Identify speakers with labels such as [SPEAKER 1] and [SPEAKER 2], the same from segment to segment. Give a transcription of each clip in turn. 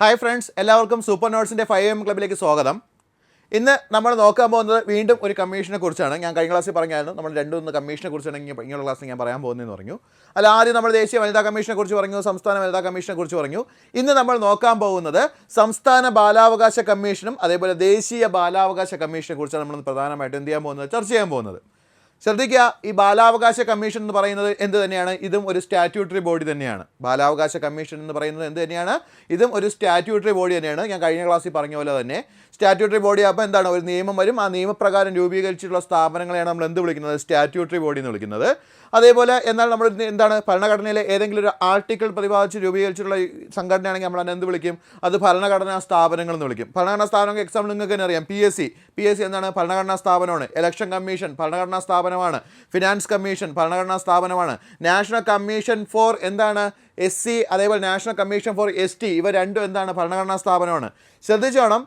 [SPEAKER 1] Hi friends എല്ലാവർക്കും super നോട്ട്സിന്റെ five M ക്ലബിലേക്ക് സ്വാഗതം. ഇന്ന് നമ്മൾ നോക്കാൻ പോകുന്നത് വീണ്ടും ഒരു കമ്മീഷനെ കുറിച്ചാണ്. ഞാൻ കഴിഞ്ഞ ക്ലാസ്സിൽ പറഞ്ഞായിരുന്നു നമ്മൾ രണ്ടു മൂന്ന് കമ്മീഷനെ കുറിച്ചാണ് ഇങ്ങനെ ഇങ്ങനെയുള്ള ക്ലാസ്സിൽ ഞാൻ പറയാൻ പോകുന്നതെന്ന് പറഞ്ഞു. അല്ല ആദ്യം നമ്മൾ ദേശീയ വനിതാ കമ്മീഷനെ കുറിച്ച് പറഞ്ഞു സംസ്ഥാന വനിതാ കമ്മീഷനെ കുറിച്ച് പറഞ്ഞു. ഇന്ന് നമ്മൾ നോക്കാൻ പോകുന്നത് സംസ്ഥാന ബാലാവകാശ കമ്മീഷനും അതേപോലെ ദേശീയ ബാലാവകാശ കമ്മീഷനെ കുറിച്ചാണ് നമ്മൾ പ്രധാനമായിട്ടും എന്ത് ചെയ്യാൻ പോകുന്നത്? ചർച്ച ചെയ്യാൻ പോകുന്നത്. ശ്രദ്ധിക്കുക ഈ ബാലാവകാശ കമ്മീഷൻ എന്ന് പറയുന്നത് എന്ത് തന്നെയാണ്? ഇതും ഒരു സ്റ്റാറ്റ്യൂട്ടറി ബോഡി തന്നെയാണ്. ബാലാവകാശ കമ്മീഷൻ എന്ന് പറയുന്നത് എന്ത് തന്നെയാണ്? ഇതും ഒരു സ്റ്റാറ്റ്യൂട്ടറി ബോഡി തന്നെയാണ്. ഞാൻ കഴിഞ്ഞ ക്ലാസ്സിൽ പറഞ്ഞ പോലെ തന്നെ സ്റ്റാറ്റ്യൂട്ടറി ബോഡി അപ്പോൾ എന്താണ്? ഒരു നിയമം വരും. ആ നിയമപ്രകാരം രൂപീകരിച്ചിട്ടുള്ള സ്ഥാപനങ്ങളെയാണ് നമ്മൾ എന്ത് വിളിക്കുന്നത്? സ്റ്റാറ്റ്യൂട്ടറി ബോഡി എന്ന് വിളിക്കുന്നത്. അതേപോലെ എന്നാൽ നമ്മൾ എന്താണ്? ഭരണഘടനയിലെ ഏതെങ്കിലും ഒരു ആർട്ടിക്കിൾ പ്രതിപാദിച്ച് രൂപീകരിച്ചിട്ടുള്ള സംഘടനയാണെങ്കിൽ നമ്മൾ അതിനെ എന്ത് വിളിക്കും? അത് ഭരണഘടനാ സ്ഥാപനങ്ങൾ എന്ന് വിളിക്കും. ഭരണഘടനാ സ്ഥാപനങ്ങൾക്ക് എക്സാമ്പിൾ നിങ്ങൾക്ക് തന്നെ അറിയാം. P S C P S C എന്താണ്? ഭരണഘടനാ സ്ഥാപനമാണ്. ഇലക്ഷൻ കമ്മീഷൻ ഭരണഘടനാ സ്ഥാപനമാണ്. ഫിനാൻസ് കമ്മീഷൻ ഭരണഘടനാ സ്ഥാപനമാണ്. നാഷണൽ കമ്മീഷൻ ഫോർ എന്താണ്? എസ് സി അതേപോലെ national commission for S T ഇവ രണ്ടും എന്താണ്? ഭരണഘടനാ സ്ഥാപനമാണ്. ശ്രദ്ധിച്ചോണം.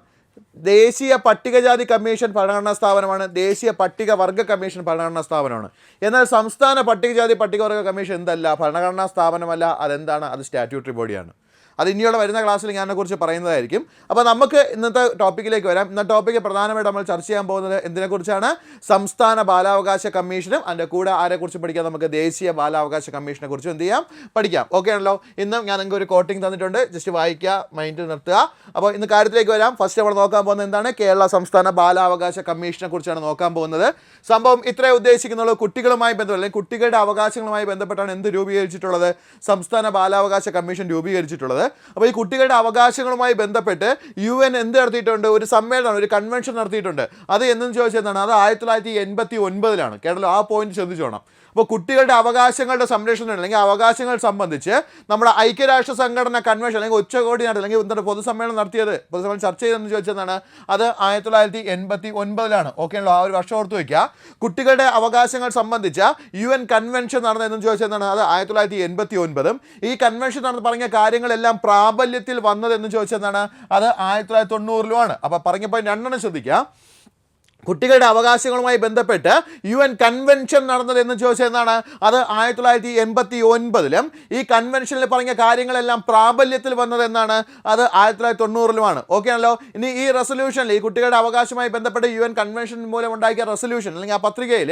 [SPEAKER 1] ദേശീയ പട്ടികജാതി കമ്മീഷൻ ഭരണഘടനാ സ്ഥാപനമാണ്. ദേശീയ പട്ടികവർഗ കമ്മീഷൻ ഭരണഘടനാ സ്ഥാപനമാണ്. എന്നാൽ സംസ്ഥാന പട്ടികജാതി പട്ടികവർഗ കമ്മീഷൻ എന്തല്ല? ഭരണഘടനാ സ്ഥാപനമല്ല. അതെന്താണ്? അത് സ്റ്റാറ്റ്യൂട്ടറി ബോഡിയാണ്. അത് ഇനിയുള്ള വരുന്ന ക്ലാസ്സിൽ ഞാനെക്കുറിച്ച് പറയുന്നതായിരിക്കും. അപ്പോൾ നമുക്ക് ഇന്നത്തെ ടോപ്പിക്കിലേക്ക് വരാം. ഇന്നത്തെ ടോപ്പിക്ക് പ്രധാനമായിട്ട് നമ്മൾ ചർച്ച ചെയ്യാൻ പോകുന്നത് എന്തിനെക്കുറിച്ചാണ്? സംസ്ഥാന ബാലാവകാശ കമ്മീഷനും അതിന്റെ കൂടെ ആരെക്കുറിച്ച് പഠിക്കാം? നമുക്ക് ദേശീയ ബാലാവകാശ കമ്മീഷനെ കുറിച്ചും എന്ത് ചെയ്യാം? പഠിക്കാം. ഓക്കെ ആണല്ലോ? ഇന്നും ഞാൻ നിങ്ങൾക്ക് ഒരു കോട്ടിംഗ് തന്നിട്ടുണ്ട്. ജസ്റ്റ് വായിക്കുക മൈൻഡിൽ നിർത്തുക. അപ്പോൾ ഇന്ന് കാര്യത്തിലേക്ക് വരാം. ഫസ്റ്റ് നമ്മൾ നോക്കാൻ പോകുന്നത് എന്താണ്? കേരള സംസ്ഥാന ബാലാവകാശ കമ്മീഷനെ കുറിച്ചാണ് നോക്കാൻ പോകുന്നത്. സംഭവം ഇത്രേ ഉദ്ദേശിക്കുന്നുള്ളൂ. കുട്ടികളുമായി ബന്ധപ്പെട്ട് അല്ലെങ്കിൽ കുട്ടികളുടെ അവകാശങ്ങളുമായി ബന്ധപ്പെട്ടാണ് എന്ത് രൂപീകരിച്ചിട്ടുള്ളത്? സംസ്ഥാന ബാലാവകാശ കമ്മീഷൻ രൂപീകരിച്ചിട്ടുള്ളത്. അപ്പോൾ ഈ കുട്ടികളുടെ അവകാശങ്ങളുമായി ബന്ധപ്പെട്ട് യു എൻ എന്ത് നടത്തിയിട്ടുണ്ട്? ഒരു സമ്മേളനം ഒരു കൺവെൻഷൻ നടത്തിയിട്ടുണ്ട്. അത് എന്നും ചോദിച്ചെന്നാണ് അത് ആയിരത്തി തൊള്ളായിരത്തി എൺപത്തി ഒൻപതിലാണ്. കേട്ടല്ലോ? ആ പോയിന്റ് ശ്രദ്ധിച്ചോണം. അപ്പോൾ കുട്ടികളുടെ അവകാശങ്ങളുടെ സംരക്ഷണം അല്ലെങ്കിൽ അവകാശങ്ങൾ സംബന്ധിച്ച് നമ്മുടെ ഐക്യരാഷ്ട്ര സംഘടന കൺവെൻഷൻ അല്ലെങ്കിൽ ഉച്ചകോടി നടത്തി അല്ലെങ്കിൽ എന്താണ് പൊതുസമ്മേളനം നടത്തിയത്? പൊതുസമ്മേളനം ചർച്ച ചെയ്തെന്ന് ചോദിച്ചതാണ് അത് ആയിരത്തി തൊള്ളായിരത്തി എൺപത്തി ഒൻപതിലാണ് ഓക്കെ ആണല്ലോ. ആ ഒരു വർഷം ഓർത്ത് വയ്ക്കുക കുട്ടികളുടെ അവകാശങ്ങൾ സംബന്ധിച്ച യു എൻ കൺവെൻഷൻ നടന്നതെന്ന് ചോദിച്ചതാണ് അത് ആയിരത്തി തൊള്ളായിരത്തി എൺപത്തി ഒൻപതും ഈ കൺവെൻഷൻ നടന്ന് പറഞ്ഞ കാര്യങ്ങളെല്ലാം പ്രാബല്യത്തിൽ വന്നതെന്ന് ചോദിച്ചതാണ് അത് ആയിരത്തി തൊള്ളായിരത്തി തൊണ്ണൂറിലുമാണ് അപ്പോൾ പറഞ്ഞപ്പോൾ രണ്ടെണ്ണം ശ്രദ്ധിക്കുക. കുട്ടികളുടെ അവകാശങ്ങളുമായി ബന്ധപ്പെട്ട് യു എൻ കൺവെൻഷൻ നടന്നത് എന്ന് ചോദിച്ചത് എന്താണ്? അത് ആയിരത്തി തൊള്ളായിരത്തി എൺപത്തി ഒൻപതിലും ഈ കൺവെൻഷനിൽ പറഞ്ഞ കാര്യങ്ങളെല്ലാം പ്രാബല്യത്തിൽ വന്നത് എന്നാണ് അത് ആയിരത്തി തൊള്ളായിരത്തി തൊണ്ണൂറിലുമാണ് ഓക്കെ ആണല്ലോ? ഇനി ഈ റെസൊല്യൂഷനിൽ ഈ കുട്ടികളുടെ അവകാശമായി ബന്ധപ്പെട്ട് യു എൻ കൺവെൻഷൻ മൂലം ഉണ്ടാക്കിയ റെസൊല്യൂഷൻ അല്ലെങ്കിൽ ആ പത്രികയിൽ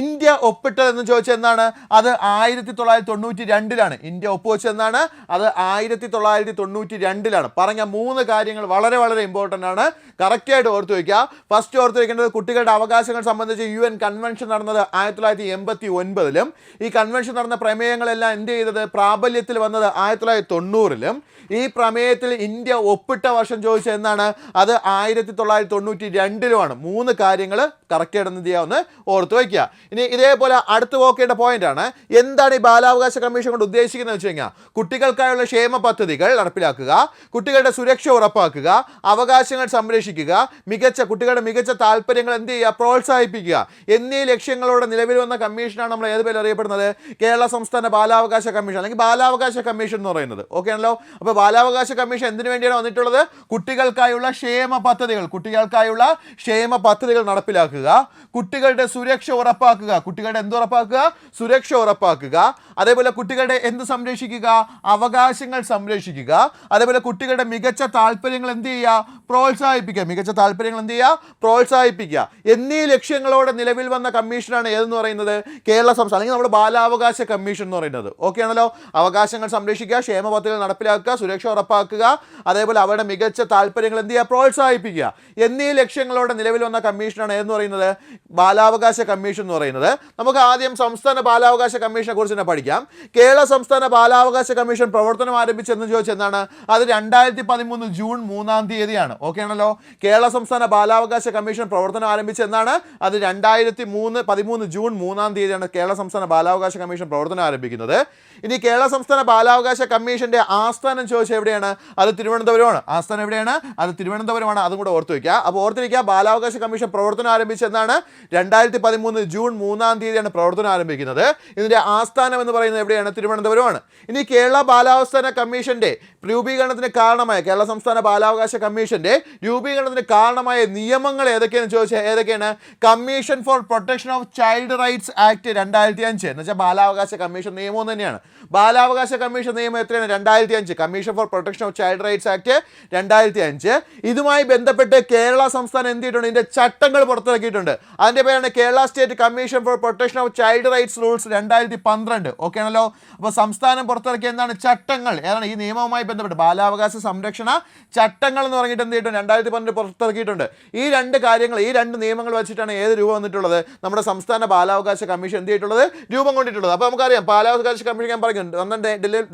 [SPEAKER 1] ഇന്ത്യ ഒപ്പിട്ടതെന്ന് ചോദിച്ചത് എന്താണ്? അത് ആയിരത്തി തൊള്ളായിരത്തി തൊണ്ണൂറ്റി രണ്ടിലാണ് ഇന്ത്യ ഒപ്പുവെച്ചതെന്നാണ് അത് ആയിരത്തി തൊള്ളായിരത്തി തൊണ്ണൂറ്റി രണ്ടിലാണ് പറഞ്ഞ മൂന്ന് കാര്യങ്ങൾ വളരെ വളരെ ഇമ്പോർട്ടന്റ് ആണ്. കറക്റ്റായിട്ട് ഓർത്ത് വയ്ക്കുക ഫസ്റ്റ് ഓർത്ത് വയ്ക്കേണ്ടത് കുട്ടികളുടെ അവകാശങ്ങൾ സംബന്ധിച്ച് യു എൻ കൺവെൻഷൻ നടന്നത് ആയിരത്തി തൊള്ളായിരത്തി എൺപത്തി ഒൻപതിലും ഈ കൺവെൻഷൻ നടന്ന പ്രമേയങ്ങളെല്ലാം എന്ത് ചെയ്തത്? പ്രാബല്യത്തിൽ വന്നത് ആയിരത്തി തൊള്ളായിരത്തി തൊണ്ണൂറിലും. ഈ പ്രമേയത്തിൽ ഇന്ത്യ ഒപ്പിട്ട വർഷം ചോദിച്ചത് എന്നാണ് അത് ആയിരത്തി തൊള്ളായിരത്തി തൊണ്ണൂറ്റി രണ്ടിലുമാണ്. മൂന്ന് കാര്യങ്ങൾ കറക്റ്റായിട്ട് എന്ത് ചെയ്യാവുന്ന ഓർത്ത് വയ്ക്കുക. ഇനി ഇതേപോലെ അടുത്ത് പോക്കേണ്ട ആണ്. എന്താണ് ഈ ബാലാവകാശ കമ്മീഷൻ കൊണ്ട് ഉദ്ദേശിക്കുന്നത് വെച്ച് കഴിഞ്ഞാൽ കുട്ടികൾക്കായുള്ള ക്ഷേമ പദ്ധതികൾ നടപ്പിലാക്കുക കുട്ടികളുടെ സുരക്ഷ ഉറപ്പാക്കുക അവകാശങ്ങൾ സംരക്ഷിക്കുക മികച്ച കുട്ടികളുടെ മികച്ച താല്പര്യങ്ങൾ എന്ത് ചെയ്യുക? പ്രോത്സാഹിപ്പിക്കുക. എന്നീ ലക്ഷ്യങ്ങളോടെ നിലവിൽ വന്ന കമ്മീഷനാണ് നമ്മൾ ഏത് പേര് അറിയപ്പെടുന്നത്? കേരള സംസ്ഥാന ബാലാവകാശ കമ്മീഷൻ അല്ലെങ്കിൽ ബാലാവകാശ കമ്മീഷൻ എന്ന് പറയുന്നത്. ഓക്കെ ആണല്ലോ? അപ്പോൾ ബാലാവകാശ കമ്മീഷൻ എന്തിനു വേണ്ടിയാണ് വന്നിട്ടുള്ളത്? കുട്ടികൾക്കായുള്ള ക്ഷേമ പദ്ധതികൾ. കുട്ടികൾക്കായുള്ള ക്ഷേമ പദ്ധതികൾ നടപ്പിലാക്കുക. കുട്ടികളുടെ സുരക്ഷ ഉറപ്പാക്കുക. കുട്ടികളുടെ എന്ത് ഉറപ്പാക്കുക? സുരക്ഷ ഉറപ്പാക്കുക. അതേപോലെ കുട്ടികളുടെ എന്ത് സംരക്ഷിക്കുക? അവകാശങ്ങൾ സംരക്ഷിക്കുക. അതേപോലെ കുട്ടികളുടെ മികച്ച താല്പര്യങ്ങൾ എന്ത് ചെയ്യുക? പ്രോത്സാഹിപ്പിക്കുക. മികച്ച താല്പര്യങ്ങൾ എന്ത് ചെയ്യുക? പ്രോത്സാഹിപ്പിക്കുക. എന്നീ ലക്ഷ്യങ്ങളോടെ നിലവിൽ വന്ന കമ്മീഷനാണ് ഏതെന്ന് പറയുന്നത്? കേരള സംസ്ഥാനം അല്ലെങ്കിൽ നമ്മുടെ ബാലാവകാശ കമ്മീഷൻ എന്ന് പറയുന്നത്. ഓക്കെ ആണല്ലോ? അവകാശങ്ങൾ സംരക്ഷിക്കുക ക്ഷേമ പദ്ധതികൾ നടപ്പിലാക്കുക സുരക്ഷ ഉറപ്പാക്കുക അതേപോലെ അവരുടെ മികച്ച താല്പര്യങ്ങൾ എന്ത് ചെയ്യുക? പ്രോത്സാഹിപ്പിക്കുക. എന്നീ ലക്ഷ്യങ്ങളോടെ നിലവിൽ വന്ന കമ്മീഷനാണ് ഏതെന്ന് പറയുന്നത്? ബാലാവകാശ കമ്മീഷൻ എന്ന് പറയുന്നത്. നമുക്ക് ആദ്യം സംസ്ഥാന ബാലാവകാശ കമ്മീഷനെ കുറിച്ച് തന്നെ പഠിക്കാം. കേരള സംസ്ഥാന ബാലാവകാശ കമ്മീഷൻ പ്രവർത്തനം ആരംഭിച്ചെന്ന് ചോദിച്ചെന്താണ് അത് രണ്ടായിരത്തി പതിമൂന്ന് ജൂൺ മൂന്നാം തീയതിയാണ്. ഓക്കെ ആണല്ലോ? കേരള സംസ്ഥാന ബാലാവകാശ കമ്മീഷൻ പ്രവർത്തനം ആരംഭിച്ചെന്നാണ് അത് രണ്ടായിരത്തി മൂന്ന് പതിമൂന്ന് ജൂൺ മൂന്നാം തീയതിയാണ് കേരള സംസ്ഥാന ബാലാവകാശ കമ്മീഷൻ പ്രവർത്തനം ആരംഭിക്കുന്നത്. ഇനി കേരള സംസ്ഥാന ബാലാവകാശ കമ്മീഷന്റെ ആസ്ഥാനം ചോദിച്ചാൽ എവിടെയാണ്? അത് തിരുവനന്തപുരമാണ്. ആസ്ഥാനം എവിടെയാണ്? അത് തിരുവനന്തപുരമാണ്. അതും കൂടെ ഓർത്ത് വയ്ക്കുക അപ്പോൾ ഓർത്തിരിക്കുക ബാലാവകാശ കമ്മീഷൻ പ്രവർത്തനം ആരംഭിച്ചെന്നാണ് രണ്ടായിരത്തി പതിമൂന്ന് ജൂൺ മൂന്നാം തീയതിയാണ് പ്രവർത്തനം ആരംഭിക്കുന്നത്. ഇതിന്റെ ആസ്ഥാനം എന്ന് പറയുന്നത് എവിടെയാണ്? തിരുവനന്തപുരമാണ്. ഇനി കേരള ബാലാവസ്ഥാന കമ്മീഷന്റെ രൂപീകരണത്തിന് കാരണമായ കേരള സംസ്ഥാന ബാലാവകാശ കമ്മീഷന്റെ രൂപീകരണത്തിന് കാരണമായ നിയമങ്ങൾ ഏതൊക്കെയാണെന്ന് ചോദിച്ചാൽ ഏതൊക്കെയാണ്? Commission for protection of child rights act രണ്ടായിരത്തി അഞ്ച് എന്ന് വെച്ചാൽ ബാലാവകാശ കമ്മീഷൻ നിയമം തന്നെയാണ്. ബാലാവകാശ കമ്മീഷൻ നിയമം എത്രയാണ്? രണ്ടായിരത്തി അഞ്ച് commission for protection of child rights act രണ്ടായിരത്തി അഞ്ച് ഇതുമായി ബന്ധപ്പെട്ട് കേരള സംസ്ഥാനം എന്ത് ചെയ്തിട്ടുണ്ട്? ഇതിന്റെ ചട്ടങ്ങൾ പുറത്തിറക്കിയിട്ടുണ്ട്. അതിന്റെ പേരാണ് Kerala state commission for protection of child rights rules രണ്ടായിരത്തി പന്ത്രണ്ട് ഓക്കെ ആണല്ലോ? അപ്പോൾ സംസ്ഥാനം പുറത്തിറക്കിയ എന്താണ്? ചട്ടങ്ങൾ. ഏതാണ്? ഈ നിയമവുമായി ബന്ധപ്പെട്ട് ബാലാവകാശ സംരക്ഷണ ചട്ടങ്ങൾ എന്ന് പറഞ്ഞിട്ട് എന്ത് ചെയ്തിട്ടുണ്ട്? രണ്ടായിരത്തി പന്ത്രണ്ട് പുറത്തിറക്കിയിട്ടുണ്ട്. ഈ രണ്ട് കാര്യങ്ങൾ ഈ രണ്ട് നിയമങ്ങൾ വെച്ചിട്ടാണ് ഏത് രൂപം വന്നിട്ടുള്ളത്? നമ്മുടെ സംസ്ഥാന ബാലാവകാശ കമ്മീഷൻ എന്ത് ചെയ്തിട്ടുള്ളത്? രൂപം കൊണ്ടിട്ടുള്ളത്. അപ്പോൾ നമുക്കറിയാം ബാലാവകാശ കമ്മീഷൻ ഞാൻ പറയുന്നുണ്ട് വന്ന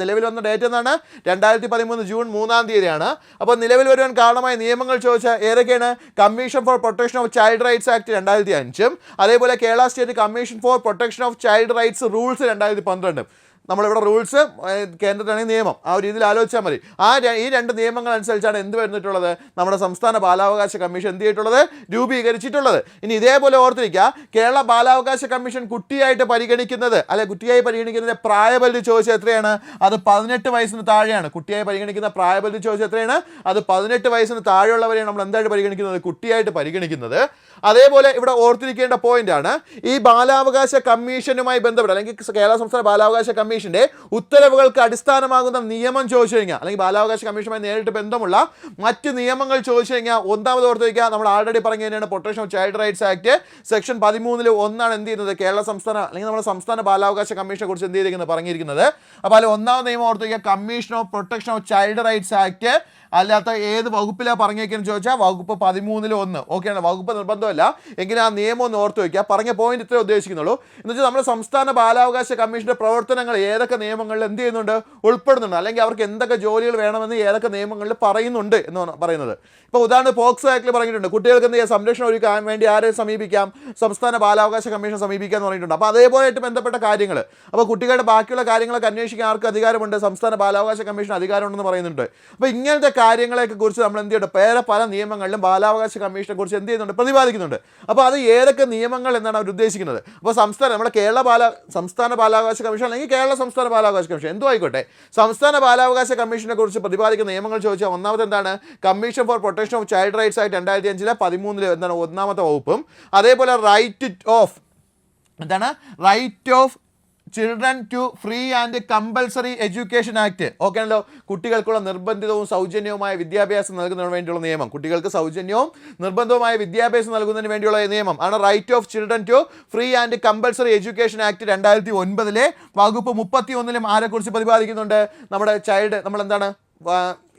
[SPEAKER 1] നിലവിൽ വന്ന ഡേറ്റ് എന്നാണ്? രണ്ടായിരത്തി പതിമൂന്ന് ജൂൺ മൂന്നാം തീയതിയാണ്. അപ്പോൾ നിലവിൽ വരുവാൻ കാരണമായ നിയമങ്ങൾ ചോദിച്ചാൽ ഏതൊക്കെയാണ്? Commission for protection of child rights act രണ്ടായിരത്തി അഞ്ചും അതേപോലെ Kerala state commission for protection of child rights rules രണ്ടായിരത്തി പന്ത്രണ്ടും നമ്മളിവിടെ റൂൾസ് കേന്ദ്രത്തിലാണെങ്കിൽ നിയമം. ആ ഒരു രീതിയിൽ ആലോചിച്ചാൽ മതി. ആ ഈ രണ്ട് നിയമങ്ങൾ അനുസരിച്ചാണ് എന്ത് വരുന്നിട്ടുള്ളത്? നമ്മുടെ സംസ്ഥാന ബാലാവകാശ കമ്മീഷൻ എന്ത് ചെയ്തിട്ടുള്ളത്? രൂപീകരിച്ചിട്ടുള്ളത്. ഇനി ഇതേപോലെ ഓർത്തിരിക്കുക. കേരള ബാലാവകാശ കമ്മീഷൻ കുട്ടിയായിട്ട് പരിഗണിക്കുന്നത് അല്ലെ കുട്ടിയായി പരിഗണിക്കുന്നതിന്റെ പ്രായപരിധി ചോദിച്ചാൽ എത്രയാണ്? അത് പതിനെട്ട് വയസ്സിന് താഴെയാണ്. കുട്ടിയായി പരിഗണിക്കുന്ന പ്രായപരിധി ചോദിച്ചാൽ എത്രയാണ്? അത് പതിനെട്ട് വയസ്സിന് താഴെയുള്ളവരെയാണ് നമ്മൾ എന്തായിട്ട് പരിഗണിക്കുന്നത്? കുട്ടിയായിട്ട് പരിഗണിക്കുന്നത്. അതേപോലെ ഇവിടെ ഓർത്തിരിക്കേണ്ട ആണ്. ഈ ബാലാവകാശ കമ്മീഷനുമായി ബന്ധപ്പെട്ട് അല്ലെങ്കിൽ കേരള സംസ്ഥാന ബാലാവകാശ കമ്മീഷന്റെ ഉത്തരവുകൾക്ക് അടിസ്ഥാനമാകുന്ന നിയമം ചോദിച്ചു കഴിഞ്ഞാൽ അല്ലെങ്കിൽ ബാലാവകാശ കമ്മീഷനുമായി നേരിട്ട് ബന്ധമുള്ള മറ്റ് നിയമങ്ങൾ ചോദിച്ചു കഴിഞ്ഞാൽ ഒന്നാമത് ഓർത്തിരിക്കുക നമ്മൾ ആൾറെഡി പറഞ്ഞു തന്നെയാണ് protection of child rights act section പതിമൂന്നിൽ ഒന്നാണ് എന്ത് ചെയ്യുന്നത്? കേരള സംസ്ഥാന അല്ലെങ്കിൽ നമ്മുടെ സംസ്ഥാന ബാലാവകാശ കമ്മീഷനെ കുറിച്ച് എന്ത് ചെയ്തിരിക്കുന്നത്? പറഞ്ഞിരിക്കുന്നത്. അപ്പോൾ അതിൽ ഒന്നാമത് നിയമം ഓർത്തിരിക്കുക commission of protection of child rights act അല്ലാത്ത ഏത് വകുപ്പിലാണ് പറഞ്ഞേക്കെന്ന് ചോദിച്ചാൽ വകുപ്പ് പതിമൂന്നിൽ ഒന്ന്. ഓക്കെയാണ് വകുപ്പ് നിർബന്ധമല്ല. എങ്കിലും ആ നിയമം ഒന്ന് ഓർത്ത് വയ്ക്കുക. പറഞ്ഞ പോയിന്റ് ഇത്രേ ഉദ്ദേശിക്കുന്നുള്ളൂ. എന്ന് വെച്ചാൽ നമ്മുടെ സംസ്ഥാന ബാലാവകാശ കമ്മീഷന്റെ പ്രവർത്തനങ്ങൾ ഏതൊക്കെ നിയമങ്ങളിൽ എന്ത് ചെയ്യുന്നുണ്ട്? ഉൾപ്പെടുന്നുണ്ട്. അല്ലെങ്കിൽ അവർക്ക് എന്തൊക്കെ ജോലികൾ വേണമെന്ന് ഏതൊക്കെ നിയമങ്ങളിൽ പറയുന്നുണ്ട് എന്ന് പറയുന്നത്. ഇപ്പോൾ ഉദാഹരണം പോക്സ് ആക്ടിൽ പറഞ്ഞിട്ടുണ്ട്. കുട്ടികൾക്ക് എന്ത് സംരക്ഷണം ഒരുക്കാൻ വേണ്ടി ആരെ സമീപിക്കാം? സംസ്ഥാന ബാലാവകാശ കമ്മീഷൻ സമീപിക്കാം എന്ന് പറഞ്ഞിട്ടുണ്ട്. അപ്പോൾ അതേപോലെയായിട്ട് ബന്ധപ്പെട്ട കാര്യങ്ങൾ അപ്പോൾ കുട്ടികളുടെ ബാക്കിയുള്ള കാര്യങ്ങളൊക്കെ അന്വേഷിക്കാൻ ആർക്ക് അധികാരമുണ്ട്? സംസ്ഥാന ബാലാവകാശ കമ്മീഷൻ അധികാരമുണ്ടെന്ന് പറയുന്നുണ്ട്. അപ്പോൾ ഇങ്ങനത്തെ കാര്യങ്ങളെയൊക്കെ കുറിച്ച് നമ്മൾ എന്ത് ചെയ്യുന്നുണ്ട് വേറെ പല നിയമങ്ങളിലും ബാലാവകാശ കമ്മീഷനെ കുറിച്ച് എന്ത് ചെയ്യുന്നുണ്ട്? പ്രതിപാദിക്കുന്നുണ്ട്. അപ്പോൾ അത് ഏതൊക്കെ നിയമങ്ങൾ എന്നാണ് അവർ ഉദ്ദേശിക്കുന്നത്? അപ്പോൾ സംസ്ഥാന നമ്മുടെ കേരള ബാല സംസ്ഥാന ബാലാവകാശ കമ്മീഷൻ അല്ലെങ്കിൽ കേരള സംസ്ഥാന ബാലാവകാശ കമ്മീഷൻ. എന്തോ ആയിക്കോട്ടെ. സംസ്ഥാന ബാലാവകാശ കമ്മീഷനെ കുറിച്ച് പ്രതിപാദിക്കുന്ന നിയമങ്ങൾ ചോദിച്ചാൽ ഒന്നാമത്തെ എന്താണ്? Commission for protection of child rights ആയിട്ട് രണ്ടായിരത്തി അഞ്ചിലെ പതിമൂന്നിലെ എന്താണ്? ഒന്നാമത്തെ വകുപ്പും. അതേപോലെ റൈറ്റ് ഓഫ് എന്താണ്? Right of children to free and compulsory education act okay ആണല്ലോ കുട്ടികൾക്കുള്ള നിർബന്ധിതവും സൗജന്യവുമായ വിദ്യാഭ്യാസം നൽകുന്നതിന് വേണ്ടിയുള്ള നിയമം. കുട്ടികൾക്ക് സൗജന്യവും നിർബന്ധവുമായ വിദ്യാഭ്യാസം നൽകുന്നതിന് വേണ്ടിയുള്ള നിയമം ആണ് right of children to free and compulsory education act രണ്ടായിരത്തി ഒൻപതിലെ വകുപ്പ് മുപ്പത്തി ഒന്നിലും ആരെക്കുറിച്ച് പ്രതിപാദിക്കുന്നുണ്ട്? നമ്മുടെ ചൈൽഡ് നമ്മൾ എന്താണ്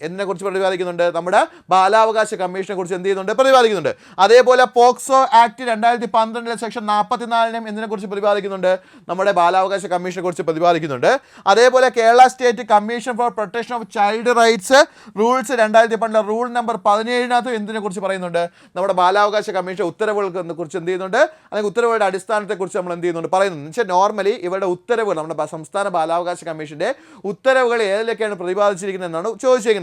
[SPEAKER 1] എന്തിനെ കുറിച്ച് പ്രതിപാദിക്കുന്നുണ്ട്. നമ്മുടെ ബാലാവകാശ കമ്മീഷനെ കുറിച്ച് എന്ത് ചെയ്യുന്നുണ്ട്? പ്രതിപാദിക്കുന്നുണ്ട്. അതേപോലെ പോക്സോ ആക്ട് രണ്ടായിരത്തി പന്ത്രണ്ടിലെ സെക്ഷൻ നാൽപ്പത്തിനാലിനും എന്തിനെ കുറിച്ച് പ്രതിപാദിക്കുന്നുണ്ട്? നമ്മുടെ ബാലാവകാശ കമ്മീഷനെ കുറിച്ച് പ്രതിപാദിക്കുന്നുണ്ട്. അതേപോലെ Kerala state commission for protection of child rights rules രണ്ടായിരത്തി പന്ത്രണ്ട് റൂൾ നമ്പർ പതിനേഴിനകത്ത് എന്തിനെ കുറിച്ച് പറയുന്നുണ്ട്? നമ്മുടെ ബാലാവകാശ കമ്മീഷൻ ഉത്തരവുകൾക്ക് കുറിച്ച് എന്ത് ചെയ്യുന്നുണ്ട്? അല്ലെങ്കിൽ ഉത്തരവുകളുടെ അടിസ്ഥാനത്തെ അടിസ്ഥാനത്തെക്കുറിച്ച് നമ്മൾ എന്ത് ചെയ്യുന്നുണ്ട്? പറയുന്നുണ്ട്. എന്ന് വെച്ചാൽ നോർമലി ഇവരുടെ ഉത്തരവുകൾ നമ്മുടെ സംസ്ഥാന ബാലാവകാശ കമ്മീഷന്റെ ഉത്തരവുകൾ ഏതിലൊക്കെയാണ് പ്രതിപാദിച്ചിരിക്കുന്നത് എന്നാണ്